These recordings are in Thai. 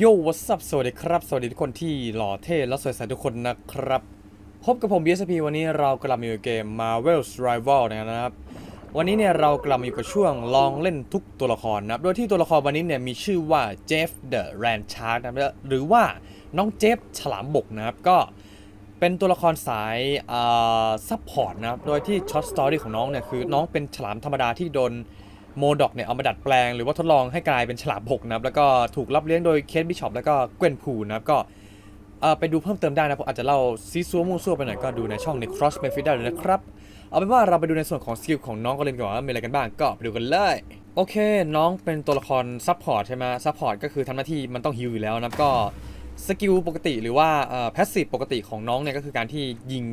โยวัส up สวัสดีครับ สวัสดีทุกคนที่หล่อเท่และสวยใสทุกคนนะครับ พบกับผม BSP วันนี้เรากลับมาอยู่เกม Marvel's Rival นะครับ วันนี้เนี่ยเรากลับมาอยู่กับช่วงลองเล่นทุกตัวละครนะครับ โดยที่ตัวละครวันนี้เนี่ยมีชื่อว่า Jeff the Ran Shark นะครับหรือว่าน้องเจฟฉลามบกนะครับ ก็เป็นตัวละครสายซัพพอร์ตนะครับ โดยที่ช็อตสตอรี่ของน้องเนี่ยคือน้องเป็นฉลามธรรมดาที่โดน โมด็อกเนี่ยเอามาดัดแปลงหรือว่าทดลองให้กลายเป็นฉลามบกนะครับแล้วก็ถูกรับเลี้ยงโดยเคทบิชอปแล้วก็เกวนพูนะครับก็ไปดูเพิ่มเติมได้นะผมอาจจะเล่าซีซัวมู่ซัวไปหน่อยก็ดูในช่องใน Cross m e f i t ได้เลยนะครับ เอาเป็นว่าเราไปดูในส่วนของสกิลของน้องกันเลยดีกว่าว่ามีอะไรกันบ้างก็ไปดูกันเลยโอเค น้องเป็นตัวละครซัพพอร์ตใช่ไหมซัพพอร์ตก็คือทำหน้าที่มันต้องฮิลอยู่แล้วนะครับก็สกิลปกติหรือว่าเอ่อแพสซีฟปกติของน้องเนี่ยก็คือการที่ยิง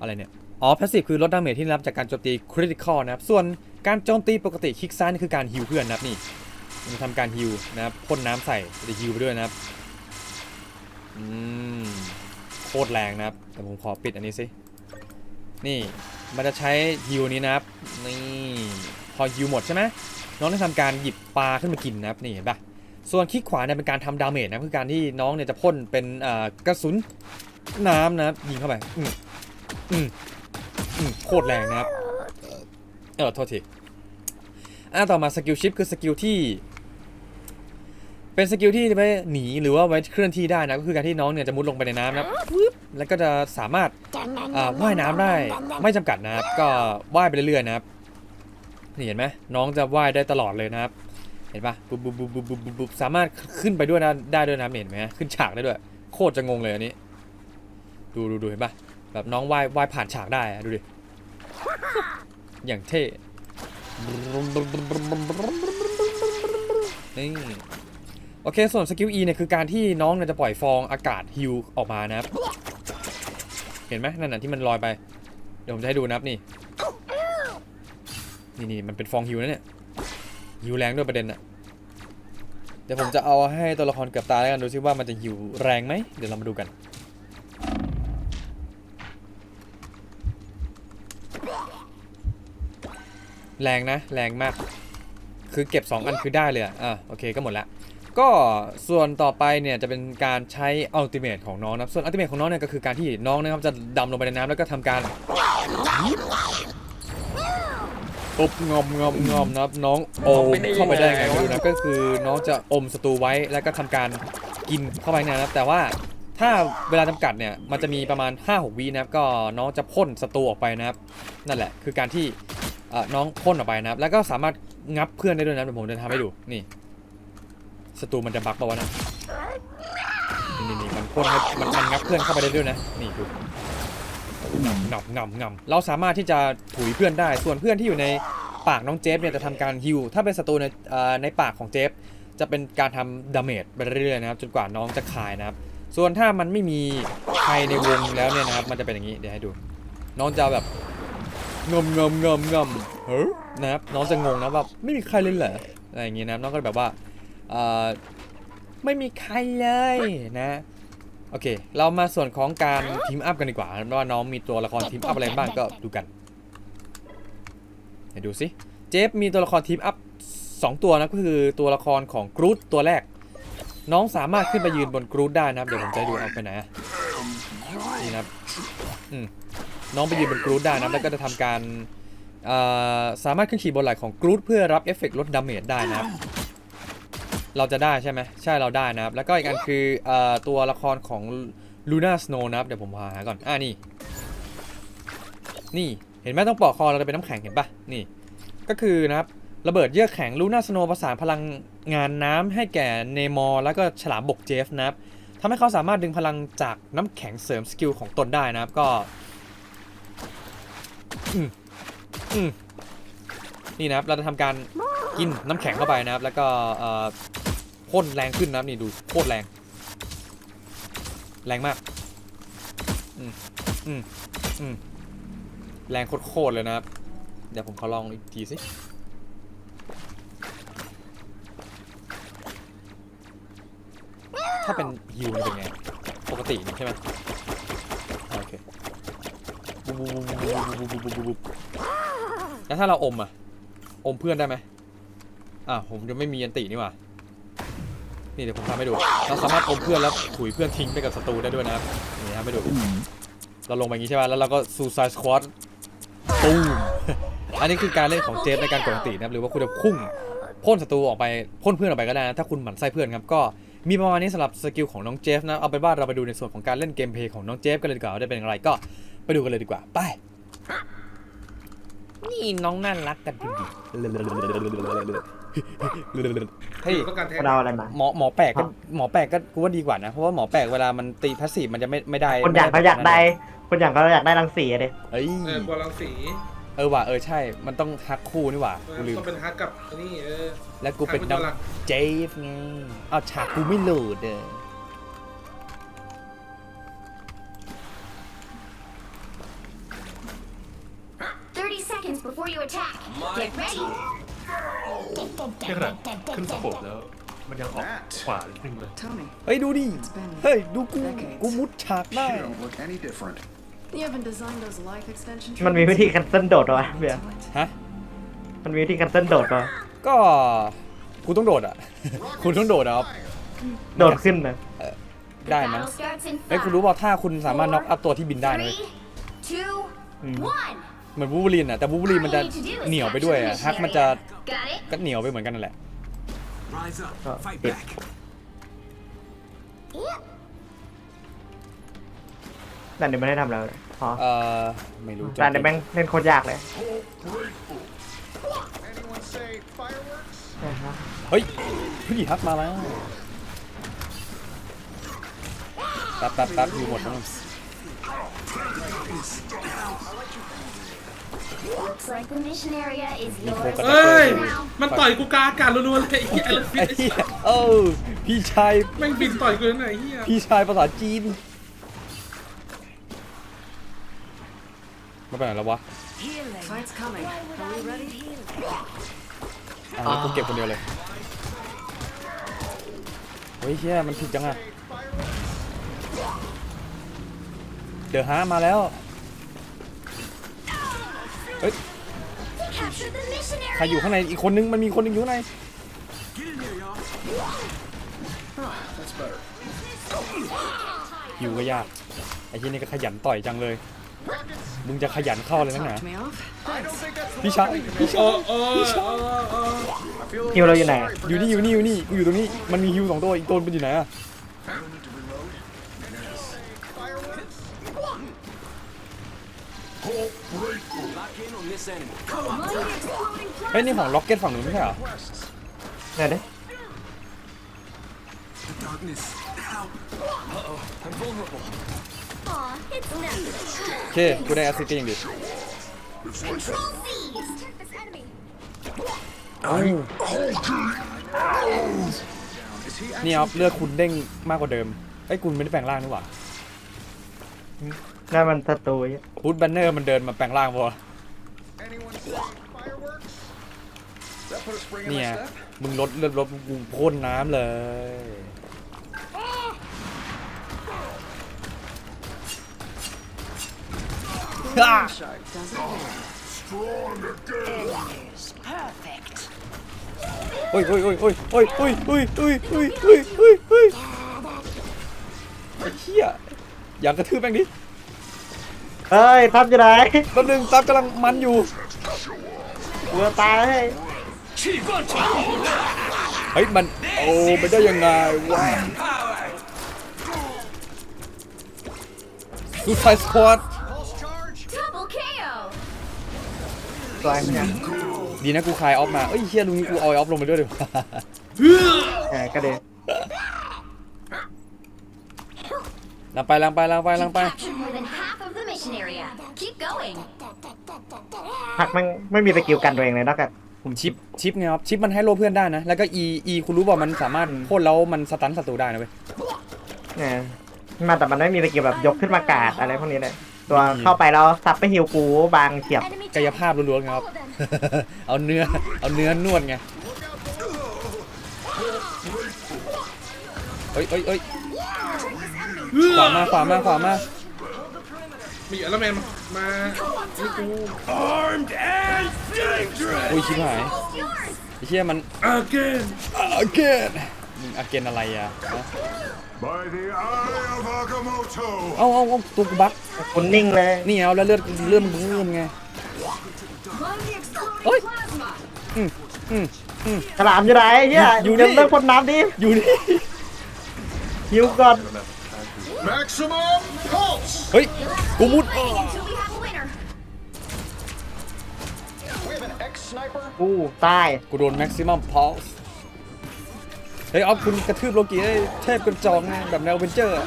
อะไรเนี่ย อ๋อแพสซีฟคือลดดาเมจที่รับจากการโจมตีคริติคอลนะครับ ส่วนการโจมตีปกติคลิกซ้ายนี่คือการฮิวเพื่อนนะครับนี่มันทำการฮิวนะครับพ่นน้ำใส่จะฮิวไปด้วยนะครับอืมโคตรแรงนะครับ แต่ผมขอปิดอันนี้สิ นี่มันจะใช้ฮิวนี้นะครับ นี่พอฮิวหมดใช่ไหมน้องได้ทำการหยิบปลาขึ้นมากินนะครับนี่เห็นปะส่วนคลิกขวาเนี่ยเป็นการทำดาเมจนะคือการที่น้องเนี่ยจะพ่นเป็นกระสุนน้ำนะครับยิงเข้าไปอืมอืม อืมโคตรแรงนะครับ เออโทษที อะต่อมาสกิลชิปคือสกิลที่ เป็นสกิลที่ไว้หนีหรือว่าไว้เคลื่อนที่ได้นะก็คือการที่น้องเนี่ยจะมุดลงไปในน้ำนะครับปึ๊บแล้วก็จะสามารถอ่าว่ายน้ำได้ไม่จำกัดนะครับ ก็ว่ายไปเรื่อยๆนะครับนี่เห็นไหมน้องจะว่ายได้ตลอดเลยนะครับ เห็นปะปุ๊บปุ๊บปุ๊บปุ๊บปุ๊บปุ๊บปุ๊บสามารถขึ้นไปด้วยนะได้ด้วยนะเห็นไหมขึ้นฉากได้ด้วย โคตรจะงงเลยอันนี้ ดูดูดูเห็นปะ แบบน้องว่ายว่ายผ่านฉากได้อะดูดิ อย่างเท่นี่โอเค ส่วนสกิล E เนี่ยคือการที่น้องเนี่ยจะปล่อยฟองอากาศฮิวออกมานะครับ เห็นไหมนั่นน่ะที่มันลอยไป เดี๋ยวผมจะให้ดูนะครับนี่ นี่นี่มันเป็นฟองฮิวนะเนี่ยฮิวแรงด้วยประเด็นอะเดี๋ยวผมจะเอาให้ตัวละครเกือบตายแล้วกันดูซิว่ามันจะฮิวแรงไหม เดี๋ยวเรามาดูกัน แรงนะ แรงมาก คือเก็บ 2 อันคือได้เลยอะอะโอเคก็หมดละ ก็ส่วนต่อไปเนี่ยจะเป็นการใช้อัลติเมทของน้องนะครับส่วนอัลติเมทของน้องเนี่ยก็คือการที่น้องนะครับจะดำลงไปในน้ำแล้วก็ทำการปุ๊บงอมงอมงอมนะครับน้องโอมเข้าไปได้ไงไม่รู้นะก็คือน้องจะอมศัตรูไว้แล้วก็ทำการกินเข้าไปในนะครับแต่ว่าถ้าเวลาจำกัดเนี่ยมันจะมีประมาณ 5-6วินะครับก็น้องจะพ่นศัตรูออกไปนะครับนั่นแหละ คือการที่ น้องพ่นออกไปนะครับ แล้วก็สามารถงับเพื่อนได้ด้วยนะเดี๋ยวผมจะทำให้ดูนี่ศัตรูมันจะบักปะวะนะนี่นี่นี่มันพ่นให้มันมันงับเพื่อนเข้าไปได้ด้วยนะนี่ดูงำงำงำงำเราสามารถที่จะถุยเพื่อนได้ ส่วนเพื่อนที่อยู่ในปากน้องเจฟเนี่ยจะทำการฮิวถ้าเป็นศัตรูในในปากของเจฟจะเป็นการทำดาเมจไปเรื่อยๆนะครับจนกว่าน้องจะคายนะครับ ส่วนถ้ามันไม่มีใครในวงแล้วเนี่ยนะครับ มันจะเป็นอย่างนี้เดี๋ยวให้ดู น้องจะแบบ งมงมงมงมเฮ้ยนะครับน้องจะงงนะแบบไม่มีใครเลยเหรออะไรอย่างงี้นะครับน้องก็แบบว่าเอ่อไม่มีใครเลยนะโอเค เรามาส่วนของการทีมอัพกันดีกว่าว่าน้องมีตัวละครทีมอัพอะไรบ้างก็ดูกันเดี๋ยวดูสิเจฟมีตัวละครทีมอัพสองตัวนะก็คือตัวละครของกรูดตัวแรก น้องสามารถขึ้นไปยืนบนกรูดได้นะครับ เดี๋ยวผมจะให้ดูเอาไปไหนอะนี่นะครับอืม น้องไปยืนบนกรูดได้นะแล้วก็จะทำการสามารถขึ้นขี่บนไหล่ของกรูดเพื่อรับเอฟเฟกต์ลดดาเมจได้นะครับ เราจะได้ใช่ไหมใช่เราได้นะครับ แล้วก็อีกอันคืออตัวละครของลูน่าสโนนะครับ เดี๋ยวผมหาก่อน อ่านี่ นี่เห็นไหมต้องปอกคอเราจะเป็นน้ำแข็งเห็นปะนี่ ก็คือนะครับระเบิดเยือกแข็งลูน่าสโนประสานพลังงานน้ำให้แก่เนมอร์แล้วก็ฉลามบกเจฟนะครับทำให้เขาสามารถดึงพลังจากน้ำแข็งเสริมสกิลของตนได้นะครับ ก็ นี่นะครับ เราจะทำการกินน้ำแข็งเข้าไปนะครับ แล้วก็พ่นแรงขึ้นนะครับนี่ดูโคตรแรง แรงมาก อืมอืมอืมแรงโคตรเลยนะครับ เดี๋ยวผมขอลองอีกทีสิถ้าเป็นฮิวเป็นไง ปกตินี่ใช่ไหม บุบบุบบุบบุบบุบบุบบุบบุบแล้วถ้าเราอมอะ อมเพื่อนได้ไหมอะผมจะไม่มีอันตินี่หว่า นี่เดี๋ยวผมทำให้ดู เราสามารถอมเพื่อนแล้วถุยเพื่อนทิ้งไปกับศัตรูได้ด้วยนะครับ นี่ทำให้ดู เราลงไปอย่างนี้ใช่ไหมแล้วเราก็ซูซายสควอตตูมอันนี้คือการเล่นของเจฟในการกดอันตินะครับ หรือว่าคุณจะพุ่งพ่นศัตรูออกไปพ่นเพื่อนออกไปก็ได้นะถ้าคุณหมั่นไส้เพื่อนครับก็มีประมาณนี้สำหรับสกิลของน้องเจฟนะ เอาเป็นว่าเราไปดูในส่วนของการเล่นเกมเพลย์ของน้องเจฟกันเลยดีกว่าว่าได้เป็นอย่างไรก็ ไปดูกันเลยดีกว่า ไป นี่น้องน่ารักกันดูดิเฮ้ย ต้องการแทนเราอะไรมา หมอหมอแปลกก็ครับหมอแปลกก็กูว่าดีกว่านะ เพราะว่าหมอแปลกเวลามันตีพาสซีฟมันจะไม่ไม่ได้คนอย่างเขาอยากได้ คนอย่างเขาอยากได้รังสีอะดิเอ้ยเออกลัวรังสีเออว่ะเออใช่ มันต้องฮักคู่นี่หว่าเอกูอลืม ต้องเป็นฮักกับอันนี่เออ แล้วกูเป็นฮักน้องตัวหลักเจฟไงเอาฉากกูไม่โหลดเด้อ before you attack. Get ready. นี่ขนาดขึ้นสโคปแล้ว มันยังออกขวานิดนึงเลย Tony, เฮ้ยดูดิ เฮ้ยดูกู กูมุดฉากได้ You don't look any different. you haven't designed those life extension มันมีวิธีคันเซิลโดดเหรอวะเบียร์ฮะ มันมีวิธีคันเซิลโดดเหรอก็ กูต้องโดดอะ คุณต้องโดดอะโดดขึ้นนะ The ได้มั้ย battle starts in เฮ้ย five, คุณรู้เปล่าถ้าคุณสามารถน็อกอัพตัวที่บินได้นะเว้ย three, two, one. เหมือนบูบูลินอะแต่บูบูลินมันจะเหนียวไปด้วยอะฮักมันจะ Got it? ก็เหนียวไปเหมือนกันนั่นแหละก็ติด Yep. แต่เดี๋ยวไม่ได้ทำแล้วพอเออไม่รู้แต่เดี๋ยวแม่งเล่นโคตรยากเลย Anyone say fireworks? เฮ้ยพี่ฮักมาแล้วแป๊บแป๊บแป๊บอยู่หมดแล้ว Looks like the mission area is Info yours. กันเอ้ย now. มันต่อยกูกลางอากาศรัวๆเลยไอ้เหี้ยไอ้ฟิไอ้ตเหี้ยเออพี่ชาย แม่งบินต่อยกูนั่นไหนเหี้ยพี่ชายภาษาจีนมาไปไหนแล้ววะ Fight's coming. Are we ready? อะแล้วกูเก็บคนเดียวเลย เฮ้ยเฮียมันผิดจังอะเดี๋ยวฮะมาแล้ว เฮ้ย Capture the mission ใคร area. อยู่ข้างในอีกคนนึงมันมีคนนึงอยู่ข้างใน That's better. อยู่ก็ยากไอ้ที่นี่ก็ขยันต่อยจังเลย มึงจะขยันเข้าเลยนักหนา Talked me off. I don't think that's พี่ชายพี่ชาโอ้ยโอ้โอ้โอ้ I feel a ฮิว little เราอยู่ไหน sorry for อยู่นี่อยู่นี่อยู่นี่กูอยู่ตรงนี้มันมีฮิวสองตัวอีกตัวมันอยู่ไหนอะ เฮ้ยนี่ของล็อกเก็ตฝั่งนู้นไม่ใช่เหรอเดี๋ยวดิ Aw, it's nothing. โอเคกูได้แอสซิสต์ก็ยังดี Control C's. This enemy. นี่ครับเลือดคุณเด้งมากกว่าเดิมไอ้ยคุณไม่ได้แปลงร่างนี่หว่านั่นมันศัตรูบูธแบนเนอร์มันเดินมาแปลงร่างปะวะ เนี่ my ย step? มึงลดเลือดลดกูพ่นน้ำเลยอะ Does it hurt? โอ้ยโอ้ยโอ้ยโอ้ยโอ้ยโอ้ยโอ้ยโอ้ยโอ้ยโอ้ยโอ้ยโอ้ยไอ้เหี้ยอยากกระทืบแม่งดิเฮ้ยทับอยู่ไหนแป๊บนึงตับกำลังมันอยู่กูจะตายให้เฮ้ย มันโอ้ไปได้ยังไงวะซูไซสควอต Double KO. ตัวไอ้เนี่ยดีนะกูคลายออฟมาเอ้ยเฮียลุงนี้กูเอาออฟลงไปด้วยดีกว่าเออก็เดี๋ยวลังไปลังไปลังไปลังไป Captured more than half of the mission area. Keep going. พักแม่งไม่มีสกิลกันตัวเองเลยนอกจาก ผมชิปชิปไงครับชิปมันให้โลเพื่อนได้นะ แล้วก็ E E คุณรู้ป่ะมันสามารถพ่นแล้วมันสตันศัตรูได้นะเว้ยเนี่ยมาแต่มันไม่มีสกิลแบบยกขึ้นมากาดอะไรพวกนี้เลยตัวเข้าไปแล้วซับไปฮิวกูบางเฉียบ Enemy กายภาพล้วนๆไงครับ เอาเนื้อเอาเนื้อนวดไงเอ้ยเอ้ยเอ้ยขวามาขวามาขวามามีอะไรแมนมา นี่กูอุ้ยชิบหายไอ้เชี่ยมัน again again มมึงอาเกนอะไรอะฮะ By the eye of Agamotto! เอาเอาเอาตัวกูบักคุณนิ่งเลยนี่เอาแล้วเลือดเลือดมันเลื่อนไง exploding Oi. plasma. อืมอืมอืมฉลามอยู่ไหนเฮียอยู่นี่เดี๋ยวเลิกพ่นน้ำดิอยู่นี่หิวก่อน Maximum pulse! เฮ้ยกูมุด have an ex-sniper. กูตาย กูโดน maximum pulse เฮ้ยเอาคุณกระทืบโลกีได้เทพกระจองไงแบบแนวเวนเจอร์อะ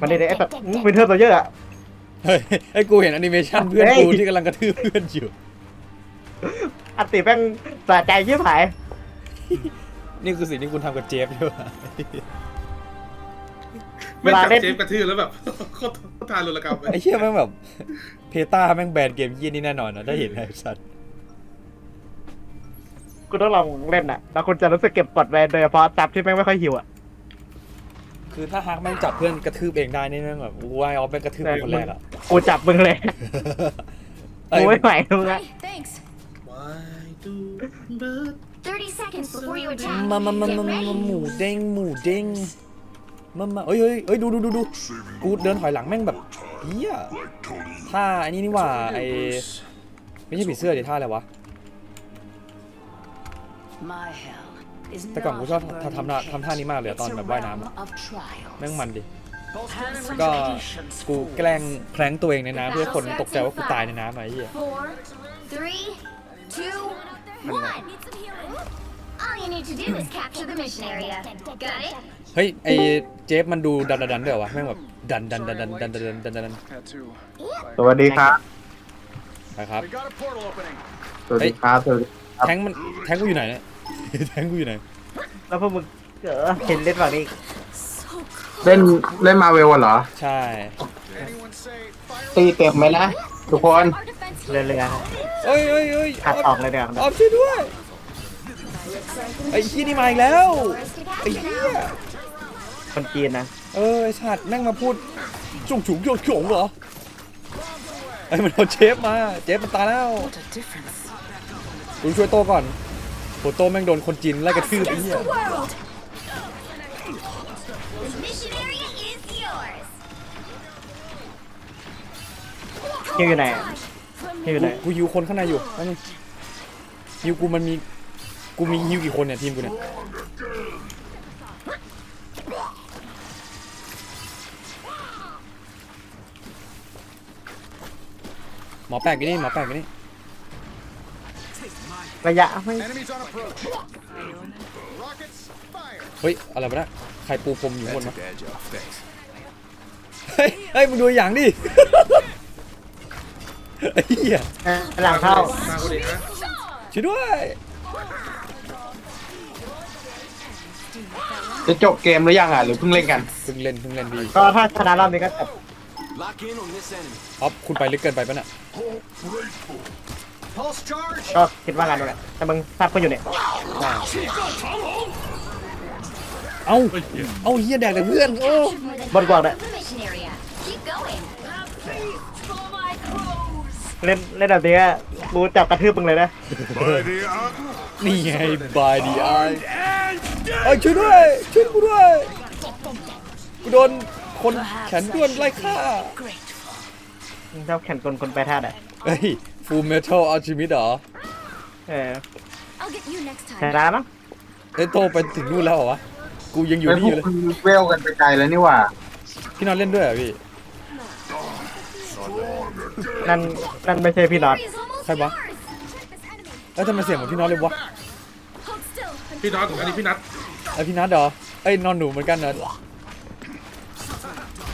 มันนี่ไอ้แบบวินเทอร์โซเยอร์อะ เฮ้ยไอ้กูเห็นแอนิเมชันเพื่อนเฮ้ยกูที่กำลังกระทืบเพื่อนอยู่ อันติแม่งสะใจชิบหาย นี่คือสิ่งที่คุณทำกับเจฟใช่ไหมเวลาเล่น เจฟกระทืบแล้วแบบโคตรโคตรทารุณกรรมไปไอ้เชี่ยแม่งแบบ เพตาแม่งแบนเกมยี่นี่แน่นอนนะได้เห็นไอ้สัตว์กูต้องลองเล่นอะ แล้วคุณจะรู้สึกเก็บกดไว้โดยเฉพาะจับที่แม่งไม่ค่อยหิวอะคือถ้าฮักแม่งจับเพื่อนกระทืบเองได้นี่แม่งแบบวายออฟแม่งกระทืบเป็นคนแรกอะกูจับมึงเลยเอ้ยกูไม่ไหวมึงอะ Hey, thanks. Why do birds 30 seconds before you attack. มามามา Get มา ready. มาหมูเด้งหมูเด้ง มามาเอ้ยเอ้ยเอ้ยดูดูดูดูกูเดินถอยหลังแม่งแบบเฮียท่าไอ้นี่นี่หว่าไอ้ไม่ใช่ผีเสื้อดิท่าอะไรวะ My hell is แต่ก่อนกูชอบทำทำท่าทำท่านี้มากเลยอะตอนแบบว่ายน้ำอะแม่งมันดิก็กูแกล้งแพลงตัวเองในน้ำเพื่อคนตกใจว่ากูตายในน้ำอะไอ้เหี้ย All you need to do is capture the mission area. Got it? เฮ้ยไอ้เจฟมันดูดันดันดันด้วยวะแม่งแบบดันดันดันดันดันดันดันดันดัน Had to. สวัสดีครับ ไปครับ We got a portal opening. สวัสดีครับสวัสดีแทงค์มันแทงค์กูอยู่ไหนเนี่ย แทงค์กูอยู่ไหนแล้วพวกมึงเออเห็นเล่นแบบนี้เล่นเล่นมาเวลเหรอ ใช่ Anyone say fire? ตีเต็มไหมนะทุกคน Our defense เรื่อยเอ้ยเอ้ยเอ้ยขัดออกเลยเดี๋ยวออฟช่วยด้วย ไอ้ขี้ยนี่มาอีกแล้ว is to ไอ้ capture เหี้ย now. คนจีนนะ เออไอ้สัตว์แม่งมาพูดจุงฉุงโยงฉงเหรอไอ้มันเอาเชฟมา เชฟมันตายแล้วลุงช่วยโตก่อนโหโตแม่งโดนคนจีนไล่กระทืบไอ้เหี้ย World. The mission area is yours. คิวอยู่ไหนอะคิวอยู่ไหน กูฮิวคนข้างในอยู่นั่นฮิวกูมันมี กูมีฮิวกี่คนเนี่ยทีมกูเนี่ยหมอแปลกอยู่นี่หมอแปลกอยู่นี่ระยะไม่ Enemies on approach. Rockets, fire. เฮ้ยอะไรวะเนี่ยใครปูพรมอยู่ข้างบนวะเฮ้ยเฮ้ยมึงดูอย่างดิ ไอ้เหี้ยเออหลังเข้ามาคนเดียวนะช่วยด้วย จะจบเกมหรือยังอะหรือเพิ่งเล่นกัน เพิ่งเล่นเพิ่งเล่นดีก็ถ้าชนะรอบนี้ก็จบออฟคุณไปลึกเกินไปปะน่ะ Pulse charge. ก็คิดว่างั้นด้วยแหละแต่มึงซับก็อยู่เนี่ยเอ้า เอ้าเหี้ยแดกแต่เพื่อน โอ้ บนกวางเลย The mission area. Keep going. เล่นเล่นแบบนี้อะกูจับกระทืบมึงเลยนะ By the eye... นี่ไงบายดีไอ เอ้ยช่วยด้วยช่วยกูด้วยกูโดนคนแขนด้วนไล่ฆ่ามึงชอบแข่งกลคนไปท่าไหนเฮ้ยฟูลเมทัลอัลชิมิดเหรอเออ I'll get you next ช time. นะมั้งเอ้ยโตไปถึงนู่นแล้วเหรอวะกูยังอยู่ไปนี่พอวกยู่เลยคุณเวลกันไปไกลแล้วนี่หว่าพี่นอนเล่นด้วยเหรอพี่นั่นนั่นไม่ใช่พี่น็อต Is almost ใครวะ yours. Check this enemy. เอ้ยทำไมเสียงเหมือนพี่น็อตเลยวะ Hold still. พี่น็อตอันนี้พี่นัทไอยพี่นัทเหรอเอ้ยนอนหนูเหมือนกันเนอะ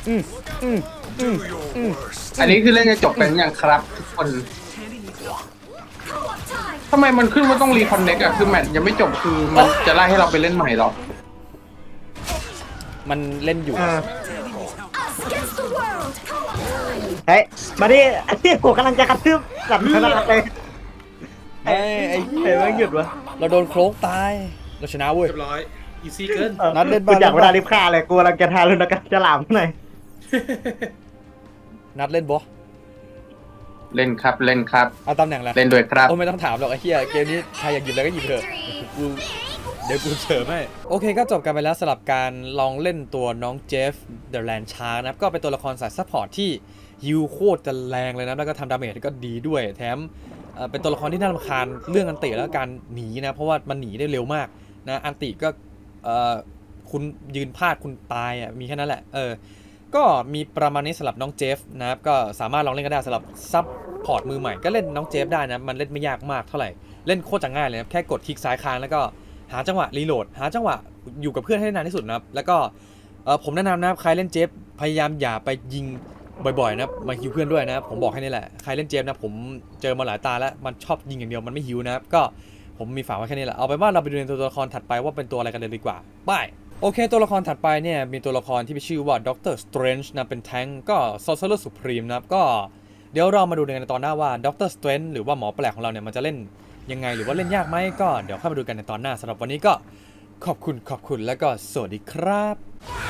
อืมอืมอืม Do your worst. อันนี้คือเล่นจะจบเป็นอย่างครับทุกคน Co-op time. ทำไมมันขึ้นว่าต้องรีคอนเน็กอะคือแมตช์ยังไม่จบคือมันจะไล่ให้เราไปเล่นใหม่หรอมันเล่นอยู่ เออ Us against the world. Co-op time. เฮ้ย มาดิไอ้ที่กูกำลังจะกระทืบสัตว์ขนาดเลย ไอ้ไอ้เฮ้ยแม่งหยุดวะ เราโดนโคลกตาย เราชนะเว้ย เรียบร้อยอีซี่เกินออนัดเล่นกูบ้างอยากเวลารีบฆ่าเลยกูกำลังจะทารุณกรรมจะหลามหน่อยนัดเล่นบอเล่นครับเล่นครับ เอาตำแหน่งอะไรเล่นด้วยครับโอ้ไม่ต้องถามหรอกไอ้เหี้ยเกมนี้ใครอยากหยิบอะไรก็หยิบเถอะกูเดี๋ยวกูเฉยให้โอเคก็จบกันไปแล้วสำหรับการลองเล่นตัวน้องเจฟเดอะแลนชาร์นะครับก็เป็นตัวละครสายซัพพอร์ตที่ฮิวโคตรจะแรงเลยนะแล้วก็ทำดาเมจก็ดีด้วยแถม เอ่อเป็นตัวละครที่น่ารำคาญเรื่องอันติแล้วการหนีนะเพราะว่ามันหนีได้เร็วมากนะอันติก็เอ่อคุณยืนพลาดคุณตายอะมีแค่นั้นแหละเออก็มีประมาณนี้สำหรับน้องเจฟนะครับก็สามารถลองเล่นก็ได้สำหรับซับพอร์ตมือใหม่ก็เล่นน้องเจฟได้นะมันเล่นไม่ยากมากเท่าไหร่เล่นโคตรจะง่ายเลยนะแค่กดคลิกซ้ายค้างแล้วก็หาจังหวะรีโหลดหาจังหวะอยู่กับเพื่อนให้ได้นานที่สุดนะครับแล้วก็เออผมแนะนำนะครับใครเล่นเจฟพยายามอย่าไปยิง บ่อยๆนะครับมาฮิวเพื่อนด้วยนะผมบอกให้นี่แหละใครเล่นเจฟนะผมเจอมาหลายตาแล้วมันชอบยิงอย่างเดียวมันไม่ฮิวนะครับก็ผมมีฝากไว้แค่นี้แหละเอาไปว่าเราไปดูในตัวละครถัดไปว่าเป็นตัวอะไรกันเลยดีกว่าบายโอเค ตัวละครถัดไปเนี่ยมีตัวละครที่มีชื่อว่าด็อกเตอร์สเตรนจ์นะเป็นแทงก็ซอสเซอร์สุพรีมนะครับก็เดี๋ยวเรามาดูในตอนหน้าว่าด็อกเตอร์สเตรนจ์หรือว่าหมอแปลกของเราเนี่ยมันจะเล่นยังไงหรือว่าเล่นยากไหมก็เดี๋ยวเข้ามาดูกันในตอนหน้าสำหรับวันนี้ก็ขอบคุณขอบคุณแล้วก็สวัสดีครับ